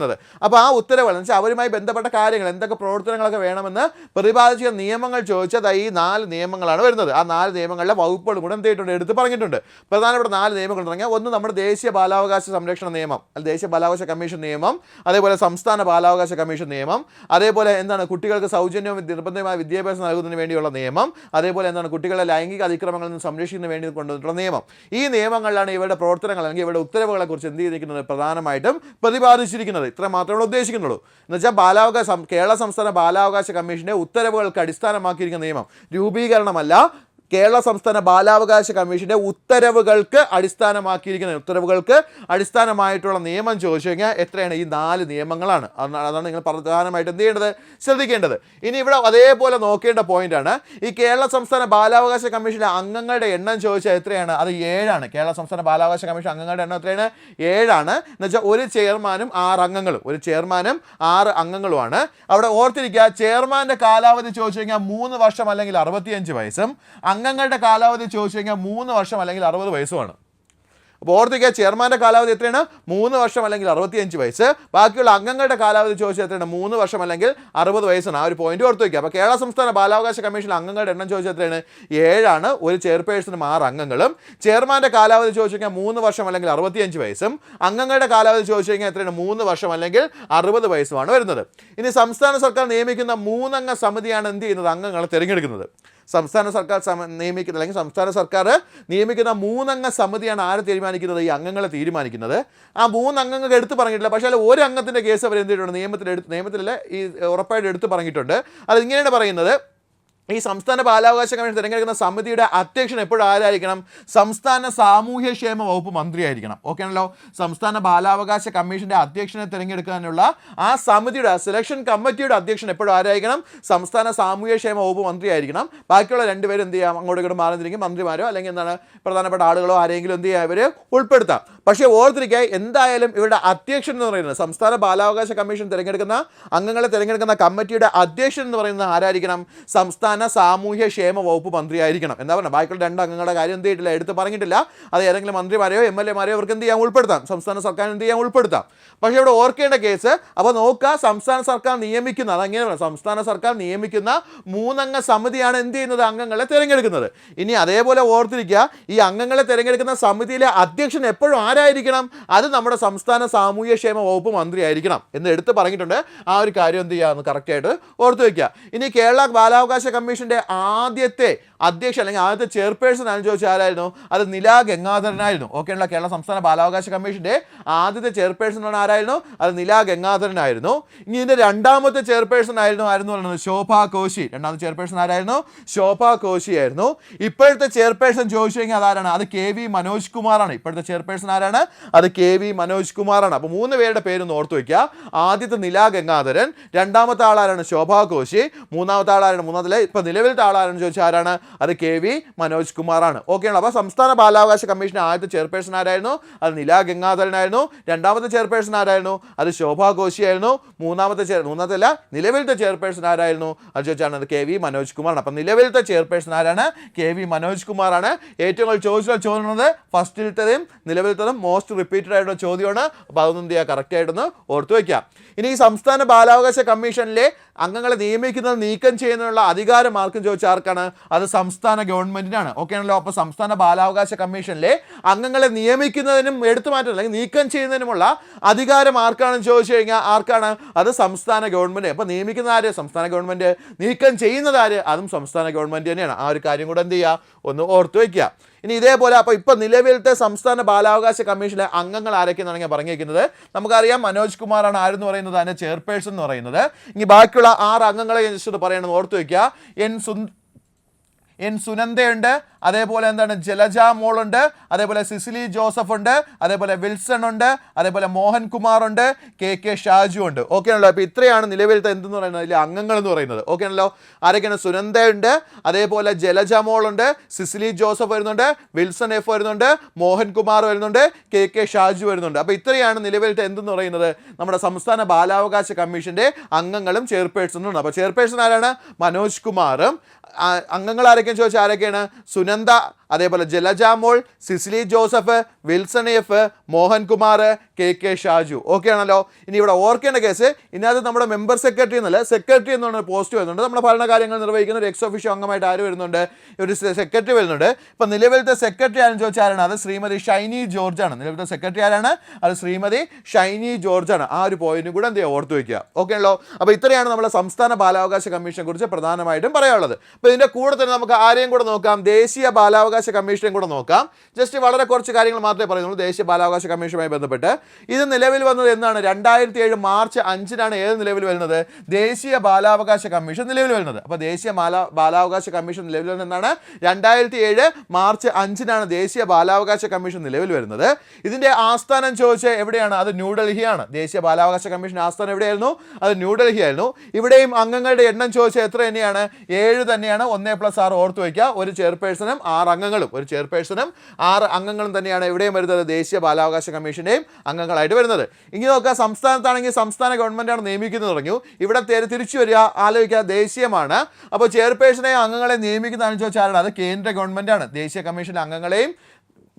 [SPEAKER 1] ചോദിച്ചിരിക്കുന്നത് അപ്പോൾ ആ ഉത്തരവുകൾ എന്ന് വെച്ചാൽ അവരുമായി ബന്ധപ്പെട്ട കാര്യങ്ങൾ എന്തൊക്കെ പ്രവർത്തനങ്ങളൊക്കെ വേണമെന്ന് പ്രതിപാദിച്ച നിയമങ്ങൾ ചോദിച്ചത് ഈ നാല് നിയമങ്ങളാണ് വരുന്നത്. ആ നാല് നിയമങ്ങളിലെ വകുപ്പുകൾ കൂടെ എന്ത് ചെയ്തിട്ടുണ്ട്? എടുത്ത് പറഞ്ഞിട്ടുണ്ട്. പ്രധാനപ്പെട്ട നാല് നിയമങ്ങൾ തുടങ്ങിയ ഒന്ന് നമ്മുടെ ദേശീയ ബാലാവകാശ സംരക്ഷണ നിയമം അല്ല ദേശീയ ബാലാവകാശ കമ്മീഷൻ നിയമം അതേപോലെ സംസ്ഥാന ബാലാവകാശ കമ്മീഷൻ നിയമം അതേപോലെ എന്താണ് കുട്ടികൾക്ക് സൗജന്യവും നിർബന്ധമായ വിദ്യാഭ്യാസം നൽകുന്നതിന് വേണ്ടിയുള്ള നിയമം അതേപോലെ എന്താണ് കുട്ടികളുടെ ലൈംഗിക അതിക്രമങ്ങളിൽ നിന്ന് സംരക്ഷിക്കുന്നതിന് വേണ്ടി കൊണ്ടുവന്നിട്ടുള്ള നിയമം. ഈ നിയമങ്ങളിലാണ് ഇവരുടെ പ്രവർത്തനങ്ങൾ അല്ലെങ്കിൽ ഇവരുടെ ഉത്തരവുകളെക്കുറിച്ച് എന്ത് ചെയ്തിരിക്കുന്നത്? പ്രധാനമായിട്ടും പ്രതിപാദിച്ചിരിക്കുന്നത്. ഇത്ര മാത്രമേ ഉദ്ദേശിക്കുന്നുള്ളൂ. എന്ന് വെച്ചാൽ ബാലാവകാശ കേരള സംസ്ഥാന ബാലാവകാശ കമ്മീഷന്റെ ഉത്തരവുകൾക്ക് അടിസ്ഥാനമാക്കിയിരിക്കുന്ന നിയമം രൂപീകരണമല്ല കേരള സംസ്ഥാന ബാലാവകാശ കമ്മീഷന്റെ ഉത്തരവുകൾക്ക് അടിസ്ഥാനമാക്കിയിരിക്കുന്ന ഉത്തരവുകൾക്ക് അടിസ്ഥാനമായിട്ടുള്ള നിയമം ചോദിച്ചു കഴിഞ്ഞാൽ എത്രയാണ് ഈ നാല് നിയമങ്ങളാണ്. അതാണ് നിങ്ങൾ പ്രധാനമായിട്ട് എന്ത് ചെയ്യേണ്ടത്? ശ്രദ്ധിക്കേണ്ടത്. ഇനി ഇവിടെ അതേപോലെ നോക്കേണ്ട പോയിന്റ് ആണ് ഈ കേരള സംസ്ഥാന ബാലാവകാശ കമ്മീഷനിലെ അംഗങ്ങളുടെ എണ്ണം ചോദിച്ചാൽ എത്രയാണ്? അത് ഏഴാണ്. കേരള സംസ്ഥാന ബാലാവകാശ കമ്മീഷൻ അംഗങ്ങളുടെ എണ്ണം എത്രയാണ്? ഏഴാണ്. എന്ന് വെച്ചാൽ ഒരു ചെയർമാനും ആറ് അംഗങ്ങളും. ഒരു ചെയർമാനും ആറ് അംഗങ്ങളുമാണ്. അവിടെ ഓർത്തിരിക്കുക ചെയർമാന്റെ കാലാവധി ചോദിച്ചു കഴിഞ്ഞാൽ മൂന്ന് വർഷം അല്ലെങ്കിൽ അറുപത്തിയഞ്ച് വയസ്സും അംഗങ്ങളുടെ കാലാവധി ചോദിച്ചു കഴിഞ്ഞാൽ മൂന്ന് വർഷം അല്ലെങ്കിൽ അറുപത് വയസ്സുമാണ്. അപ്പോൾ ഓർത്തിക്കുക ചെയർമാന്റെ കാലാവധി എത്രയാണ്? മൂന്ന് വർഷം അല്ലെങ്കിൽ അറുപത്തിയഞ്ച് വയസ്സ്. ബാക്കിയുള്ള അംഗങ്ങളുടെ കാലാവധി ചോദിച്ചാൽ എത്രയാണ്? മൂന്ന് വർഷം അല്ലെങ്കിൽ അറുപത് വയസ്സാണ്. ആ ഒരു പോയിന്റ് ഓർത്ത് വയ്ക്കുക അപ്പോൾ കേരള സംസ്ഥാന ബാലാവകാശ കമ്മീഷൻ അംഗങ്ങളുടെ എണ്ണം ചോദിച്ചാൽ എത്രയാണ്? ഏഴാണ്. ഒരു ചെയർപേഴ്സണും ആറ് അംഗങ്ങളും. ചെയർമാന്റെ കാലാവധി ചോദിച്ചു കഴിഞ്ഞാൽ മൂന്ന് വർഷം അല്ലെങ്കിൽ അറുപത്തിയഞ്ച് വയസ്സും. അംഗങ്ങളുടെ കാലാവധി ചോദിച്ചു കഴിഞ്ഞാൽ എത്രയാണ്? മൂന്ന് വർഷം അല്ലെങ്കിൽ അറുപത് വയസ്സുമാണ് വരുന്നത്. ഇനി സംസ്ഥാന സർക്കാർ നിയമിക്കുന്ന മൂന്നംഗ സമിതിയാണ് എന്ത് ചെയ്യുന്നത്? അംഗങ്ങളെ തിരഞ്ഞെടുക്കുന്നത്. സംസ്ഥാന സർക്കാർ നിയമിക്കുന്ന അല്ലെങ്കിൽ സംസ്ഥാന സർക്കാർ നിയമിക്കുന്ന മൂന്നംഗ സമിതിയാണ് ആരെ തീരുമാനിക്കുന്നത്? ഈ അംഗങ്ങളെ തീരുമാനിക്കുന്നത്. ആ മൂന്നംഗങ്ങൾക്ക് എടുത്ത് പറഞ്ഞിട്ടില്ല. പക്ഷേ അതിൽ ഒരു അംഗത്തിന്റെ കേസ് അവർ എന്ത് ചെയ്തിട്ടുണ്ട്? നിയമത്തിൽ എടുത്ത് നിയമത്തിലല്ല ഈ ഉറപ്പായിട്ട് എടുത്ത് പറഞ്ഞിട്ടുണ്ട്. അത് ഇങ്ങനെയാണ് പറയുന്നത് ഈ സംസ്ഥാന ബാലാവകാശ കമ്മീഷൻ തിരഞ്ഞെടുക്കുന്ന സമിതിയുടെ അധ്യക്ഷൻ എപ്പോഴും ആരായിരിക്കണം? സംസ്ഥാന സാമൂഹ്യക്ഷേമ വകുപ്പ് മന്ത്രിയായിരിക്കണം. ഓക്കെ ആണല്ലോ? സംസ്ഥാന ബാലാവകാശ കമ്മീഷന്റെ അധ്യക്ഷനെ തിരഞ്ഞെടുക്കാനുള്ള ആ സമിതിയുടെ സെലക്ഷൻ കമ്മിറ്റിയുടെ അധ്യക്ഷൻ എപ്പോഴും ആരായിരിക്കണം? സംസ്ഥാന സാമൂഹ്യക്ഷേമ വകുപ്പ് മന്ത്രിയായിരിക്കണം. ബാക്കിയുള്ള രണ്ടുപേരും എന്ത് ചെയ്യാം? അങ്ങോട്ട് ഇങ്ങോട്ട് മാറി മന്ത്രിമാരോ അല്ലെങ്കിൽ എന്താണ് പ്രധാനപ്പെട്ട ആളുകളോ ആരെങ്കിലും എന്ത് ചെയ്യാം ഇവരെ ഉൾപ്പെടുത്താം. പക്ഷേ ഓർത്തിരിക്കുക എന്തായാലും ഇവരുടെ അധ്യക്ഷൻ എന്ന് പറയുന്നത് സംസ്ഥാന ബാലാവകാശ കമ്മീഷൻ തിരഞ്ഞെടുക്കുന്ന അംഗങ്ങളെ തിരഞ്ഞെടുക്കുന്ന കമ്മിറ്റിയുടെ അധ്യക്ഷൻ എന്ന് പറയുന്നത് ആരായിരിക്കണം? സംസ്ഥാന സാമൂഹ്യ ക്ഷേമ വകുപ്പ് മന്ത്രിയായിരിക്കണം. എന്താ പറയുക ബാക്കിയുള്ള രണ്ട് അംഗങ്ങളുടെ കാര്യം എന്ത് ചെയ്തിട്ടില്ല? എടുത്ത് പറഞ്ഞിട്ടില്ല. അത് ഏതെങ്കിലും മന്ത്രിമാരെയോ എം എൽ എമാരെയോ അവർക്ക് എന്ത് ചെയ്യാൻ ഉൾപ്പെടുത്താം. സംസ്ഥാന സർക്കാർ എന്ത് ചെയ്യാൻ ഉൾപ്പെടുത്താം. പക്ഷേ ഇവിടെ ഓർക്കേണ്ട കേസ് അപ്പോൾ നോക്കുക സംസ്ഥാന സർക്കാർ നിയമിക്കുന്ന അതങ്ങനെ പറയാം? സംസ്ഥാന സർക്കാർ നിയമിക്കുന്ന മൂന്നംഗ സമിതിയാണ് എന്ത് ചെയ്യുന്നത്? അംഗങ്ങളെ തിരഞ്ഞെടുക്കുന്നത്. ഇനി അതേപോലെ ഓർത്തിരിക്കുക ഈ അംഗങ്ങളെ തിരഞ്ഞെടുക്കുന്ന സമിതിയിലെ അധ്യക്ഷൻ എപ്പോഴും ആരായിരിക്കണം? അത് നമ്മുടെ സംസ്ഥാന സാമൂഹ്യ ക്ഷേമ വകുപ്പ് മന്ത്രി ആയിരിക്കണം എന്ന് എടുത്ത് പറഞ്ഞിട്ടുണ്ട്. ആ ഒരു കാര്യം എന്ത് ചെയ്യാമെന്ന് കറക്റ്റായിട്ട് ഓർത്ത് വയ്ക്കുക ഇനി കേരള ബാലാവകാശ കമ്മീഷന്റെ ആദ്യത്തെ അധ്യക്ഷൻ അല്ലെങ്കിൽ ആദ്യത്തെ ചെയർപേഴ്സൺ ആണെന്ന് ചോദിച്ചാൽ ആരായിരുന്നു? അത് നില ഗംഗാധരനായിരുന്നു ഉള്ള കേരള സംസ്ഥാന ബാലാവകാശ കമ്മീഷന്റെ ആദ്യത്തെ ചെയർപേഴ്സൺ ആണ് ആരായിരുന്നു? അത് നില ഗംഗാധരനായിരുന്നു ഇനി ഇതിന്റെ രണ്ടാമത്തെ ചെയർപേഴ്സൺ ആയിരുന്നു ആയിരുന്നു പറയുന്നത്? ശോഭ കോശി. രണ്ടാമത്തെ ചെയർപേഴ്സൺ ആരായിരുന്നു? ശോഭ കോശി ആയിരുന്നു. ഇപ്പോഴത്തെ ചെയർപേഴ്സൺ ചോദിച്ചു കഴിഞ്ഞാൽ അതാരാണ്? അത് കെ വി മനോജ് കുമാറാണ്. ഇപ്പോഴത്തെ ചെയർപേഴ്സൺ ആരാണ്? അത് കെ വി മനോജ് കുമാറാണ്. അപ്പോൾ മൂന്ന് പേരുടെ പേരൊന്ന് ഓർത്ത് വയ്ക്കുക ആദ്യത്തെ നില ഗംഗാധരൻ രണ്ടാമത്തെ ആളാരാണ്? ശോഭ കോശി. മൂന്നാമത്തെ ആളാരാണ്? മൂന്നാമത്തെ ഇപ്പൊ നിലവിലത്തെ ആളാരാണെന്ന് ചോദിച്ചാൽ ആരാണ്? അത് കെ വി മനോജ് കുമാറാണ്. ഓക്കെയാണ് അപ്പോൾ സംസ്ഥാന ബാലാവകാശ കമ്മീഷൻ ആദ്യത്തെ ചെയർപേഴ്സൺ ആരായിരുന്നു? അത് നില ഗംഗാധരനായിരുന്നു. രണ്ടാമത്തെ ചെയർപേഴ്സൺ ആരായിരുന്നു? അത് ശോഭ ഘോഷിയായിരുന്നു മൂന്നാമത്തെ ചെയർ മൂന്നാമത്തെ അല്ല നിലവിലത്തെ ചെയർപേഴ്സൺ ആരായിരുന്നു? അത് ചോദിച്ചാണ് അത് കെ വി മനോജ് കുമാറാണ്. അപ്പം നിലവിലത്തെ ചെയർപേഴ്സൺ ആരാണ്? കെ വി മനോജ് കുമാറാണ്. ഏറ്റവും കൂടുതൽ ചോദിച്ച ചോദിക്കുന്നത് ഫസ്റ്റിലത്തെയും നിലവിലത്തെയും മോസ്റ്റ് റിപ്പീറ്റഡ് ആയിട്ടുള്ള ചോദ്യമാണ്. അപ്പോൾ അതൊന്നും എന്ത് ചെയ്യുക? കറക്റ്റായിട്ടൊന്ന് ഓർത്തു വയ്ക്കാം ഇനി ഈ സംസ്ഥാന ബാലാവകാശ കമ്മീഷനിലെ അംഗങ്ങളെ നിയമിക്കുന്നത് നീക്കം ചെയ്യുന്നതിനുള്ള അധികാരം ആർക്കും ചോദിച്ചാൽ ആർക്കാണ്? അത് സംസ്ഥാന ഗവൺമെന്റിനാണ്. ഓക്കെ ആണല്ലോ? അപ്പോൾ സംസ്ഥാന ബാലാവകാശ കമ്മീഷനിലെ അംഗങ്ങളെ നിയമിക്കുന്നതിനും എടുത്തു മാറ്റുന്നതിനും അല്ലെങ്കിൽ നീക്കം ചെയ്യുന്നതിനുമുള്ള അധികാരം ആർക്കാണെന്ന് ചോദിച്ചു കഴിഞ്ഞാൽ ആർക്കാണ്? അത് സംസ്ഥാന ഗവൺമെന്റ്. അപ്പോൾ നിയമിക്കുന്ന ആര്? സംസ്ഥാന ഗവൺമെന്റ്. നീക്കം ചെയ്യുന്നത് ആര്? അതും സംസ്ഥാന ഗവൺമെന്റ് തന്നെയാണ്. ആ ഒരു കാര്യം കൂടെ എന്ത് ചെയ്യുക ഒന്ന് ഓർത്തു വയ്ക്കുക. ഇനി ഇതേപോലെ അപ്പോൾ ഇപ്പോൾ നിലവിലത്തെ സംസ്ഥാന ബാലാവകാശ കമ്മീഷനിലെ അംഗങ്ങൾ ആരൊക്കെയെന്നാണ് ഞാൻ പറഞ്ഞിരിക്കുന്നത് നമുക്കറിയാം മനോജ് കുമാറാണ് ആരെന്ന് പറയുന്നത്? അതിന്റെ ചെയർപേഴ്സൺ എന്ന് പറയുന്നത്. ഇനി ബാക്കിയുള്ള ആറ് അംഗങ്ങളെ ജസ്റ്റ് പറയണമെന്ന് ഓർത്തു വയ്ക്കുക. എൻ സുൻ എൻ സുനന്ദയുണ്ട്. അതേപോലെ എന്താണ്? ജലജ മോളുണ്ട് അതേപോലെ സിസിലി ജോസഫ് ഉണ്ട് അതേപോലെ വിൽസൺ ഉണ്ട് അതേപോലെ മോഹൻകുമാർ ഉണ്ട് കെ കെ ഷാജു ഉണ്ട്. ഓക്കെ ആണല്ലോ? അപ്പോൾ ഇത്രയാണ് നിലവിലത്തെ എന്തെന്ന് പറയുന്നത്? ഇതിലെ അംഗങ്ങൾ എന്ന് പറയുന്നത്. ഓക്കെ ആണല്ലോ? ആരൊക്കെയാണ്? സുനന്ദയുണ്ട് അതേപോലെ ജലജ മോളുണ്ട് സിസിലി ജോസഫ് വരുന്നുണ്ട് വിൽസൺ എഫ് വരുന്നുണ്ട് മോഹൻകുമാർ വരുന്നുണ്ട് കെ കെ ഷാജു വരുന്നുണ്ട്. അപ്പോൾ ഇത്രയാണ് നിലവിലത്തെ എന്തെന്ന് പറയുന്നത്? നമ്മുടെ സംസ്ഥാന ബാലാവകാശ കമ്മീഷന്റെ അംഗങ്ങളും ചെയർപേഴ്സണും ഉണ്ട് അപ്പോൾ ചെയർപേഴ്സൺ ആരാണ്? മനോജ് കുമാറും. അംഗങ്ങൾ ആരൊക്കെയാണ് ചോദിച്ചാൽ ആരൊക്കെയാണ്? സുനന്ദ അതേപോലെ Jalajamol Cicily Joseph Wilson F Mohankumar K K Shaju. Okay ആണല്ലോ? ഇനി ഇവിടെ ഓർക്കേണ്ട കേസ് ഇതിനകത്ത് നമ്മുടെ മെമ്പർ സെക്രട്ടറി എന്നല്ല സെക്രട്ടറി എന്നുള്ള പോസ്റ്റ് വരുന്നുണ്ട്. നമ്മുടെ ഭരണകാര്യങ്ങൾ നിർവഹിക്കുന്ന ഒരു എക്സ് ഓഫീഷ്യോ അംഗമായിട്ട് ആര് വരുന്നുണ്ട്? ഒരു സെക്രട്ടറി വരുന്നുണ്ട്. ഇപ്പം നിലവിലത്തെ സെക്രട്ടറി ആരെന്ന് ചോദിച്ചാൽ ആരാണ് അത് ശ്രീമതി ഷൈനി ജോർജ് ആണ് നിലവിലത്തെ സെക്രട്ടറി ആരാണ്? അത് ശ്രീമതി ഷൈനി ജോർജ് ആണ് ആ ഒരു പോയിന്റും കൂടെ എന്ത് ചെയ്യുക? ഓർത്ത് വയ്ക്കുക ഓക്കെ ആണല്ലോ? അപ്പോൾ ഇത്രയാണ് നമ്മുടെ സംസ്ഥാന ബാലാവകാശ കമ്മീഷനെ കുറിച്ച് പ്രധാനമായിട്ടും പറയാനുള്ളത്. അപ്പോൾ ഇതിന്റെ കൂടെ തന്നെ നമുക്ക് ആരെയും കൂടെ നോക്കാം? ദേശീയ ബാലാവകാശ കമ്മീഷനെയും കൂടെ നോക്കാം. ജസ്റ്റ് വളരെ കുറച്ച് കാര്യങ്ങൾ മാത്രമേ പറയുന്നുള്ളൂ. ദേശീയ ബാലാവകാശ കമ്മീഷനുമായി ബന്ധപ്പെട്ട്. ഇത് നിലവിൽ വന്നത് എന്നാണ്? രണ്ടായിരത്തി ഏഴ് മാർച്ച് അഞ്ചിനാണ് ഏത് നിലവിൽ വരുന്നത്? ദേശീയ ബാലാവകാശ കമ്മീഷൻ നിലവിൽ വരുന്നത്. അപ്പോൾ ദേശീയ ബാലാ ബാലാവകാശ കമ്മീഷൻ നിലവിൽ വരുന്നത് എന്നാണ്? രണ്ടായിരത്തി ഏഴ് മാർച്ച് അഞ്ചിനാണ് ദേശീയ ബാലാവകാശ കമ്മീഷൻ നിലവിൽ വരുന്നത്. ഇതിന്റെ ആസ്ഥാനം ചോദിച്ചാൽ എവിടെയാണ്? അത് ന്യൂഡൽഹിയാണ് ദേശീയ ബാലാവകാശ കമ്മീഷൻ ആസ്ഥാനം എവിടെയായിരുന്നു? അത് ന്യൂഡൽഹി ആയിരുന്നു ഇവിടെയും അംഗങ്ങളുടെ എണ്ണം ചോദിച്ചാൽ എത്ര തന്നെയാണ്? ഏഴ് തന്നെയാണ്. ഒന്നേ പ്ലസ് ആറ് ഓർത്ത് വയ്ക്കുക. ഒരു ചെയർപേഴ്സണും ആറ് അംഗങ്ങളും. ഒരു ചെയർപേഴ്സണും ആറ് അംഗങ്ങളും തന്നെയാണ് എവിടെയും വരുന്നത് ദേശീയ ബാലാവകാശ കമ്മീഷന്റെയും അംഗങ്ങളായിട്ട് വരുന്നത്. ഇനി നോക്കുക സംസ്ഥാനത്താണെങ്കിൽ സംസ്ഥാന ഗവൺമെന്റാണ് നിയമിക്കുന്നത് തുടങ്ങി. ഇവിടെ തേര് തിരിച്ചു വരിക ആലോചിക്കുക ദേശീയമാണ്. അപ്പോൾ ചെയർപേഴ്സണെയും അംഗങ്ങളെ നിയമിക്കുന്നതാണെന്ന് ചോദിച്ചാൽ അത് കേന്ദ്ര ഗവൺമെന്റാണ് ദേശീയ കമ്മീഷന്റെ അംഗങ്ങളെയും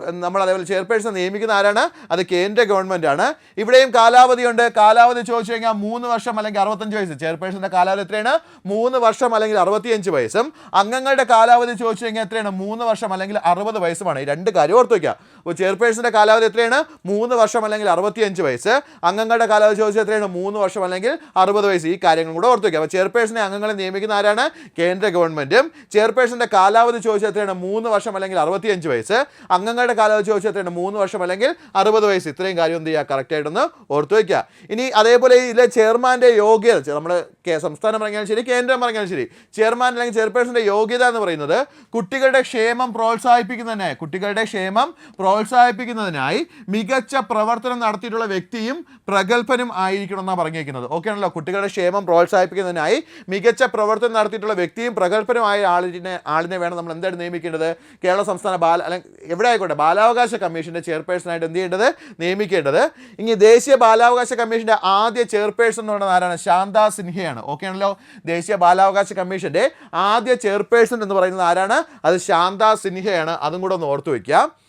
[SPEAKER 1] നമ്മൾ അതേപോലെ ചെയർപേഴ്സൺ നിയമിക്കുന്ന ആരാണ്? അത് കേന്ദ്ര ഗവൺമെന്റ് ആണ് ഇവിടെയും കാലാവധിയുണ്ട്. കാലാവധി ചോദിച്ചു കഴിഞ്ഞാൽ മൂന്ന് വർഷം അല്ലെങ്കിൽ അറുപത്തഞ്ച് വയസ്സ്. ചെയർപേഴ്സന്റെ കാലാവധി എത്രയാണ്? മൂന്ന് വർഷം അല്ലെങ്കിൽ അറുപത്തിയഞ്ച് വയസ്സും. അംഗങ്ങളുടെ കാലാവധി ചോദിച്ചു കഴിഞ്ഞാൽ എത്രയാണ്? മൂന്ന് വർഷം അല്ലെങ്കിൽ അറുപത് വയസ്സുമാണ്. ഈ രണ്ട് കാര്യം ഓർത്ത് വയ്ക്കുക അപ്പോൾ ചെയർപേഴ്സന്റെ കാലാവധി എത്രയാണ്? മൂന്ന് വർഷം അല്ലെങ്കിൽ അറുപത്തിയഞ്ച് വയസ്സ്. അംഗങ്ങളുടെ കാലാവധി ചോദിച്ചാൽ എത്രയാണ്? മൂന്ന് വർഷം അല്ലെങ്കിൽ അറുപത് വയസ്സ്. ഈ കാര്യങ്ങളും കൂടെ ഓർത്ത് വയ്ക്കുക. അപ്പോൾ ചെയർപേഴ്സനെ അംഗങ്ങളെ നിയമിക്കുന്ന ആരാണ് കേന്ദ്ര ഗവൺമെന്റും ചെയർപേഴ്സന്റെ കാലാവധി ചോദിച്ചാൽ എത്രയാണ്? മൂന്ന് വർഷം അല്ലെങ്കിൽ അറുപത്തിയഞ്ച് വയസ്സ്. അംഗങ്ങളുടെ കാലാവധി ചോദിച്ചാൽ എത്രയാണ്? മൂന്ന് വർഷം അല്ലെങ്കിൽ അറുപത് വയസ്സ്. ഇത്രയും കാര്യം എന്ത് ചെയ്യുക? കറക്റ്റായിട്ടൊന്ന് ഓർത്ത് വയ്ക്കുക. ഇനി അതേപോലെ ഇതിലെ ചെയർമാന്റെ യോഗ്യത നമ്മൾ സംസ്ഥാനം പറഞ്ഞാലും ശരി കേന്ദ്രം പറഞ്ഞാലും ശരി. ചെയർമാൻ അല്ലെങ്കിൽ ചെയർപേഴ്സന്റെ യോഗ്യത എന്ന് പറയുന്നത് കുട്ടികളുടെ ക്ഷേമം പ്രോത്സാഹിപ്പിക്കുന്നതന്നെ കുട്ടികളുടെ ക്ഷേമം പ്രോത്സാഹിപ്പിക്കുന്നതിനായി മികച്ച പ്രവർത്തനം നടത്തിയിട്ടുള്ള വ്യക്തിയും പ്രഗത്ഭനും ആയിരിക്കണം എന്നാണ് പറഞ്ഞിരിക്കുന്നത് ഓക്കെ ആണല്ലോ? കുട്ടികളുടെ ക്ഷേമം പ്രോത്സാഹിപ്പിക്കുന്നതിനായി മികച്ച പ്രവർത്തനം നടത്തിയിട്ടുള്ള വ്യക്തിയും പ്രഗത്ഭനുമായ ആളിനെ ആളിനെ വേണം നമ്മൾ എന്തായിട്ട് നിയമിക്കേണ്ടത്? കേരള സംസ്ഥാന ബാല അല്ലെങ്കിൽ എവിടെ ആയിക്കോട്ടെ? ബാലാവകാശ കമ്മീഷന്റെ ചെയർപേഴ്സണായിട്ട് എന്ത് ചെയ്യേണ്ടത്? നിയമിക്കേണ്ടത്. ഇനി ദേശീയ ബാലാവകാശ കമ്മീഷന്റെ ആദ്യ ചെയർപേഴ്സൺ എന്ന് പറയുന്നത് ആരാണ്? ശാന്ത സിൻഹയാണ്. ഓക്കെ ആണല്ലോ? ദേശീയ ബാലാവകാശ കമ്മീഷന്റെ ആദ്യ ചെയർപേഴ്സൺ എന്ന് പറയുന്നത് ആരാണ്? അത് ശാന്ത സിൻഹയാണ്. അതും കൂടെ ഒന്ന് ഓർത്തു വയ്ക്കുക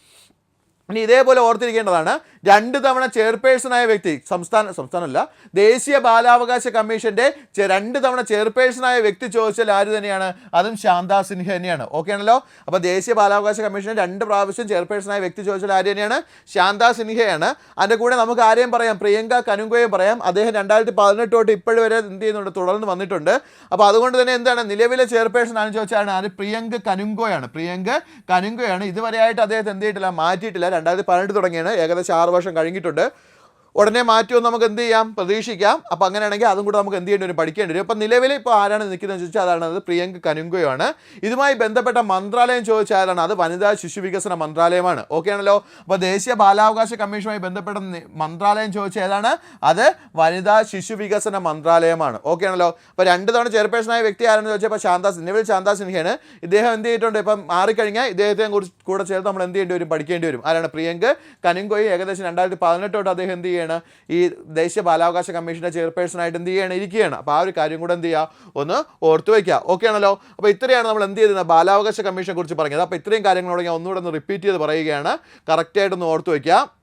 [SPEAKER 1] ഇനി ഇതേപോലെ ഓർത്തിരിക്കേണ്ടതാണ് രണ്ട് തവണ ചെയർപേഴ്സണായ വ്യക്തി സംസ്ഥാന സംസ്ഥാനമല്ല ദേശീയ ബാലാവകാശ കമ്മീഷന്റെ രണ്ട് തവണ ചെയർപേഴ്സണായ വ്യക്തി ചോദിച്ചാൽ ആര് തന്നെയാണ്? അതും ശാന്ത സിൻഹ തന്നെയാണ്. ഓക്കെ ആണല്ലോ? അപ്പോൾ ദേശീയ ബാലാവകാശ കമ്മീഷന് രണ്ട് പ്രാവശ്യം ചെയർപേഴ്സണായ വ്യക്തി ചോദിച്ചാൽ ആര് തന്നെയാണ്? ശാന്ത സിൻഹയാണ്. അതിന്റെ കൂടെ നമുക്ക് ആരെയും പറയാം? പ്രിയങ്ക കനുങ്കയും പറയാം. അദ്ദേഹം രണ്ടായിരത്തി പതിനെട്ട് തൊട്ട് ഇപ്പോഴും വരെ എന്ത് ചെയ്യുന്നുണ്ട്? തുടർന്ന് വന്നിട്ടുണ്ട്. അപ്പോൾ അതുകൊണ്ട് തന്നെ എന്താണ്? നിലവിലെ ചെയർപേഴ്സൺ ആണെന്ന് ചോദിച്ചാൽ അത് പ്രിയങ്ക കനുങ്കോയാണ്. പ്രിയങ്ക കനുങ്കോയാണ്. ഇതുവരെയായിട്ട് അദ്ദേഹത്തെ എന്ത് ചെയ്തിട്ടില്ല? മാറ്റിയിട്ടില്ല. രണ്ടായിരത്തി പതിനെട്ട് തുടങ്ങിയാണ്. ഏകദേശം ആറ് വർഷം കഴിഞ്ഞിട്ടുണ്ട്. ഉടനെ മാറ്റുമെന്ന് നമുക്ക് എന്ത് ചെയ്യാം? പ്രതീക്ഷിക്കാം. അപ്പോൾ അങ്ങനെയാണെങ്കിൽ അതും കൂടെ നമുക്ക് എന്ത് ചെയ്യേണ്ടി വരും? പഠിക്കേണ്ടി വരും. അപ്പം നിലവിൽ ഇപ്പോൾ ആരാണ് നിൽക്കുന്നത് ചോദിച്ചാൽ അതാണ് അത് പ്രിയങ്ക് കനുങ്കയാണ്. ഇതുമായി ബന്ധപ്പെട്ട മന്ത്രാലയം ചോദിച്ചാൽ ആരാണ് അത് വനിതാ ശിശു വികസന മന്ത്രാലയമാണ്. ഓക്കെ ആണല്ലോ? അപ്പോൾ ദേശീയ ബാലാവകാശ കമ്മീഷനുമായി ബന്ധപ്പെട്ട മന്ത്രാലയം ചോദിച്ചാൽ ഏതാണ്? അത് വനിതാ ശിശു വികസന മന്ത്രാലയമാണ്. ഓക്കെ ആണല്ലോ? അപ്പോൾ രണ്ട് തവണ ചെയർപേഴ്സണായ വ്യക്തി ആരാണെന്ന് ചോദിച്ചപ്പോൾ ശാന്ത നിലവിൽ ശാന്ത സിൻഹയാണ്. ഇദ്ദേഹം എന്ത് ചെയ്തിട്ടുണ്ട്? ഇപ്പം മാറിക്കഴിഞ്ഞാൽ ഇദ്ദേഹത്തെ കുറിച്ച് കൂടെ ചേർത്ത് നമ്മൾ എന്ത് ചെയ്യേണ്ടി വരും? പഠിക്കേണ്ടി വരും. ആരാണ്? പ്രിയങ്ക് കനുങ്കോയി ഏകദേശം രണ്ടായിരത്തി പതിനെട്ട് തൊട്ട് അദ്ദേഹം എന്ത് ചെയ്യണം ഈ ദേശീയ ബാലാവകാശ കമ്മീഷന്റെ ചെയർപേഴ്സൺ ആയിട്ട് എന്ത് ചെയ്യണം ഇരിക്കുകയാണ്. അപ്പോൾ ആ ഒരു കാര്യം കൂടെ എന്ത് ചെയ്യുക? ഒന്ന് ഓർത്തു വയ്ക്കുക. ഓക്കെ ആണല്ലോ? അപ്പോൾ ഇത്രയാണ് നമ്മൾ എന്ത് ചെയ്തത്? ബാലാവകാശ കമ്മീഷനെ കുറിച്ച് പറഞ്ഞത്. അപ്പോൾ ഇത്രയും കാര്യങ്ങളോട് ഞാൻ ഒന്നുകൂടെ ഒന്ന് റിപ്പീറ്റ് ചെയ്ത് പറയുകയാണ്. കറക്റ്റായിട്ടൊന്ന് ഓർത്തു വയ്ക്കുക.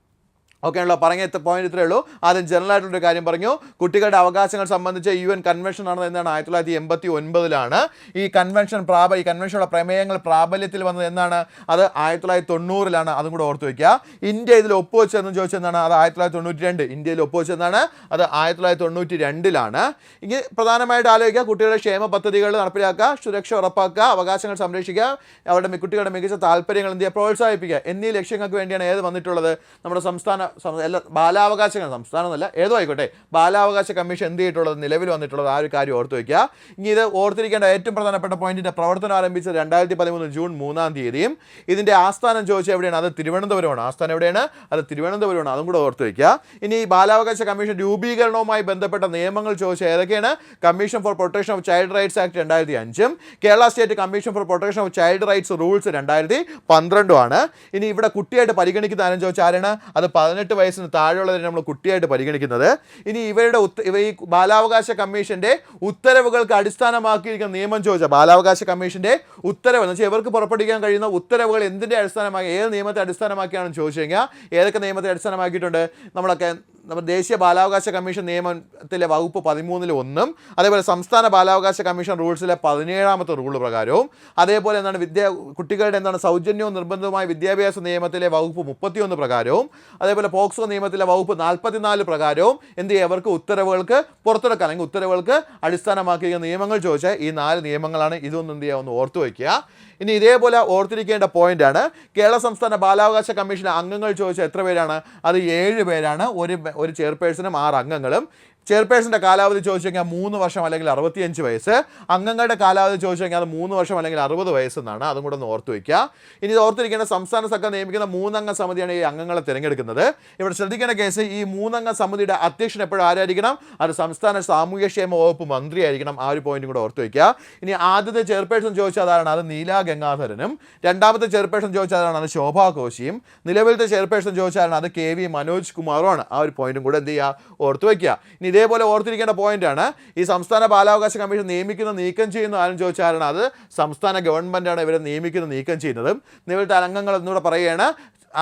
[SPEAKER 1] ആണല്ലോ. പറഞ്ഞ പോയിന്റ് ഇത്രയേ ഉള്ളൂ. ആദ്യം ജനറൽ ആയിട്ടുള്ള കാര്യം പറഞ്ഞു. കുട്ടികളുടെ അവകാശങ്ങൾ സംബന്ധിച്ച് യു എൻ കൺവെൻഷൻ നടന്നത് എന്നാണ് ആയിരത്തി തൊള്ളായിരത്തി എൺപത്തി ഒൻപതിലാണ് ഈ കൺവെൻഷൻ പ്രാബ ഈ കൺവെൻഷനുള്ള പ്രമേയങ്ങൾ പ്രാബല്യത്തിൽ വന്നത് എന്നാണ് അത് ആയിരത്തി തൊള്ളായിരത്തി തൊണ്ണൂറിലാണ്. അതും കൂടെ ഓർത്ത് വയ്ക്കുക ഇന്ത്യ ഇതിൽ ഒപ്പുവെച്ചതെന്ന് ചോദിച്ചെന്നാണ് അത് ആയിരത്തി തൊള്ളായിരത്തി തൊണ്ണൂറ്റി രണ്ട് ഇന്ത്യയിൽ ഒപ്പുവെച്ചതെന്നാണ് അത് ആയിരത്തി തൊള്ളായിരത്തി തൊണ്ണൂറ്റി രണ്ടിലാണ് ഇനി പ്രധാനമായിട്ട് ആലോചിക്കുക. കുട്ടികളുടെ ക്ഷേമ പദ്ധതികൾ നടപ്പിലാക്കുക. സുരക്ഷ ഉറപ്പാക്കുക. അവകാശങ്ങൾ സംരക്ഷിക്കുക. അവരുടെ കുട്ടികളുടെ മികച്ച താല്പര്യങ്ങൾ എന്ത് ചെയ്യുക? പ്രോത്സാഹിപ്പിക്കുക. എന്നീ ലക്ഷ്യങ്ങൾക്ക് വേണ്ടിയാണ് ഏത് വന്നിട്ടുള്ളത്? നമ്മുടെ സംസ്ഥാന എല്ലാ ബാലാവകാശ സംസ്ഥാനം എന്നല്ല ഏതോ ആയിക്കോട്ടെ. ബാലാവകാശ കമ്മീഷൻ എന്ത് ചെയ്തിട്ടുള്ളത് നിലവിൽ വന്നിട്ടുള്ളത് ആ ഒരു കാര്യം ഓർത്ത് വയ്ക്കുക ഇനി ഇത് ഓർത്തിരിക്കേണ്ട ഏറ്റവും പ്രധാനപ്പെട്ട പോയിന്റിന്റെ പ്രവർത്തനം ആരംഭിച്ചത് രണ്ടായിരത്തി പതിമൂന്ന് ജൂൺ മൂന്നാം തീയതിയും. ഇതിന്റെ ആസ്ഥാനം ചോദിച്ചാൽ എവിടെയാണ്? അത് തിരുവനന്തപുരമാണ്. ആസ്ഥാനം എവിടെയാണ്? അത് തിരുവനന്തപുരമാണ്. അതും കൂടെ ഓർത്ത് വയ്ക്കുക ഇനി ബാലാവകാശ കമ്മീഷൻ രൂപീകരണവുമായി ബന്ധപ്പെട്ട നിയമങ്ങൾ ചോദിച്ചാൽ ഏതൊക്കെയാണ്? Commission for protection of child rights act രണ്ടായിരത്തി അഞ്ചും Kerala state commission for protection of child rights rules രണ്ടായിരത്തി പന്ത്രണ്ടുമാണ് ഇനി ഇവിടെ കുട്ടിയായിട്ട് പരിഗണിക്കുന്ന ആരും ചോദിച്ചാൽ ആരാണ്? അത് പതിനെട്ട് വയസ്സിന് താഴെയുള്ളവരെ നമ്മൾ കുട്ടിയായിട്ട് പരിഗണിക്കുന്നത്. ഇനി ഇവരുടെ ഇവ ഈ ബാലാവകാശ കമ്മീഷന്റെ ഉത്തരവുകൾക്ക് അടിസ്ഥാനമാക്കിയിരിക്കുന്ന നിയമം ചോദിച്ചാൽ ബാലാവകാശ കമ്മീഷന്റെ ഉത്തരവ് എന്ന് വെച്ചാൽ ഇവർക്ക് പുറപ്പെടുവിക്കാൻ കഴിയുന്ന ഉത്തരവുകൾ എന്തിന്റെ അടിസ്ഥാനമാക്കി ഏത് നിയമത്തെ അടിസ്ഥാനമാക്കിയാണെന്ന് ചോദിച്ചു കഴിഞ്ഞാൽ ഏതൊക്കെ നിയമത്തെ അടിസ്ഥാനമാക്കിയിട്ടുണ്ട്? നമ്മളൊക്കെ നമ്മുടെ ദേശീയ ബാലാവകാശ കമ്മീഷൻ നിയമത്തിലെ വകുപ്പ് പതിമൂന്നിൽ ഒന്നും അതേപോലെ സംസ്ഥാന ബാലാവകാശ കമ്മീഷൻ റൂൾസിലെ പതിനേഴാമത്തെ റൂൾ പ്രകാരവും അതേപോലെ എന്താണ് വിദ്യ കുട്ടികളുടെ എന്താണ് സൗജന്യവും നിർബന്ധവുമായ വിദ്യാഭ്യാസ നിയമത്തിലെ വകുപ്പ് മുപ്പത്തിയൊന്ന് പ്രകാരവും അതേപോലെ പോക്സോ നിയമത്തിലെ വകുപ്പ് നാൽപ്പത്തിനാല് പ്രകാരവും എന്ത് ചെയ്യുക? ഉത്തരവുകൾക്ക് പുറത്തെടുക്കാൻ അല്ലെങ്കിൽ ഉത്തരവുകൾക്ക് അടിസ്ഥാനമാക്കിയ നിയമങ്ങൾ ചോദിച്ചാൽ ഈ നാല് നിയമങ്ങളാണ് ഇതൊന്നും എന്ത് ചെയ്യുക? ഒന്ന് ഓർത്തു വയ്ക്കുക. ഇനി ഇതേപോലെ ഓർത്തിരിക്കേണ്ട പോയിന്റാണ് കേരള സംസ്ഥാന ബാലാവകാശ കമ്മീഷൻ അംഗങ്ങൾ ചോദിച്ചാൽ എത്ര പേരാണ്? അത് ഏഴ് പേരാണ്. ഒരു ഒരു ചെയർപേഴ്സണും ആറ് അംഗങ്ങളും. ചെയർപേഴ്സന്റെ കാലാവധി ചോദിച്ചു കഴിഞ്ഞാൽ മൂന്ന് വർഷം അല്ലെങ്കിൽ അറുപത്തിയഞ്ച് വയസ്സ്. അംഗങ്ങളുടെ കാലാവധി ചോദിച്ചു കഴിഞ്ഞാൽ അത് മൂന്ന് വർഷം അല്ലെങ്കിൽ അറുപത് വയസ്സെന്നാണ്. അതും കൂടെ ഒന്ന് ഓർത്ത് വയ്ക്കുക ഇനി ഇത് ഓർത്തിരിക്കേണ്ട സംസ്ഥാന സർക്കാർ നിയമിക്കുന്ന മൂന്നംഗ സമിതിയാണ് ഈ അംഗങ്ങളെ തിരഞ്ഞെടുക്കുന്നത്. ഇവിടെ ശ്രദ്ധിക്കേണ്ട കേസ് ഈ മൂന്നംഗ സമിതിയുടെ അധ്യക്ഷൻ എപ്പോഴും ആരായിരിക്കണം? അത് സംസ്ഥാന സാമൂഹ്യക്ഷേമ വകുപ്പ് മന്ത്രിയായിരിക്കണം. ആ ഒരു പോയിന്റും കൂടെ ഓർത്ത് വയ്ക്കുക ഇനി ആദ്യത്തെ ചെയർപേഴ്സൺ ചോദിച്ചാൽ അതാണ് അത് നീല ഗംഗാധരനും. രണ്ടാമത്തെ ചെയർപേഴ്സൺ ചോദിച്ചാൽ അതാണ് അത് ശോഭാ കോശിയും. നിലവിലത്തെ ചെയർപേഴ്സൺ ചോദിച്ചാൽ അത് കെ വി മനോജ് കുമാറുമാണ് ആ ഒരു പോയിന്റും കൂടെ എന്ത് ചെയ്യുക? ഓർത്ത് വയ്ക്കുക ഇനി ഇതേപോലെ ഓർത്തിരിക്കേണ്ട പോയിന്റാണ്. ഈ സംസ്ഥാന ബാലാവകാശ കമ്മീഷൻ നിയമിക്കുന്ന നീക്കം ചെയ്യുന്ന ആരും ചോദിച്ചാലാണ് അത് സംസ്ഥാന ഗവൺമെന്റാണ് ഇവരെ നിയമിക്കുന്ന നീക്കം ചെയ്യുന്നതും നിലവിലത്തെ അംഗങ്ങൾ എന്നൂടെ പറയുകയാണ്.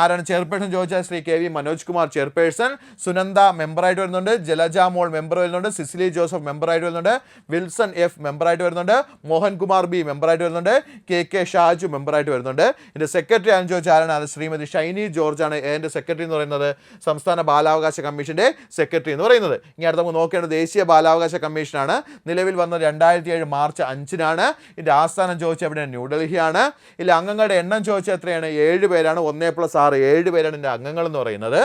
[SPEAKER 1] ആരാണ് ചെയർപേഴ്സൺ ചോദിച്ചാൽ Shri K V Manoj Kumar chairperson Sunanda മെമ്പറായിട്ട് വരുന്നുണ്ട് ജലജ മോൾ മെമ്പർ വരുന്നുണ്ട് സിസിലി ജോസഫ് മെമ്പറായിട്ട് വരുന്നുണ്ട് വിൽസൺ എഫ് മെമ്പറായിട്ട് വരുന്നുണ്ട് മോഹൻകുമാർ ബി മെമ്പറായിട്ട് വരുന്നുണ്ട് കെ കെ ഷാജു മെമ്പറായിട്ട് വരുന്നുണ്ട്. എന്റെ സെക്രട്ടറി ആണെന്ന് ചോദിച്ചാൽ ആരാണ്? അത് ശ്രീമതി ഷൈനി ജോർജ് ആണ് എന്റെ സെക്രട്ടറി എന്ന് പറയുന്നത് സംസ്ഥാന ബാലാവകാശ കമ്മീഷന്റെ സെക്രട്ടറി എന്ന് പറയുന്നത്. ഇനി അടുത്ത് നമുക്ക് നോക്കേണ്ടത് ദേശീയ ബാലാവകാശ കമ്മീഷനാണ്. നിലവിൽ വന്നത് രണ്ടായിരത്തി ഏഴ് മാർച്ച് അഞ്ചിനാണ്. ഇതിന്റെ ആസ്ഥാനം ചോദിച്ചാൽ അവിടെ ന്യൂഡൽഹിയാണ്. ഇതിൽ അംഗങ്ങളുടെ എണ്ണം ചോദിച്ചാൽ എത്രയാണ്? ഏഴ് പേരാണ്. ഒന്നേ പ്ലസ് ആറ് ഏഴ് പേരാണ് എന്റെ അംഗങ്ങൾ എന്ന് പറയുന്നത്.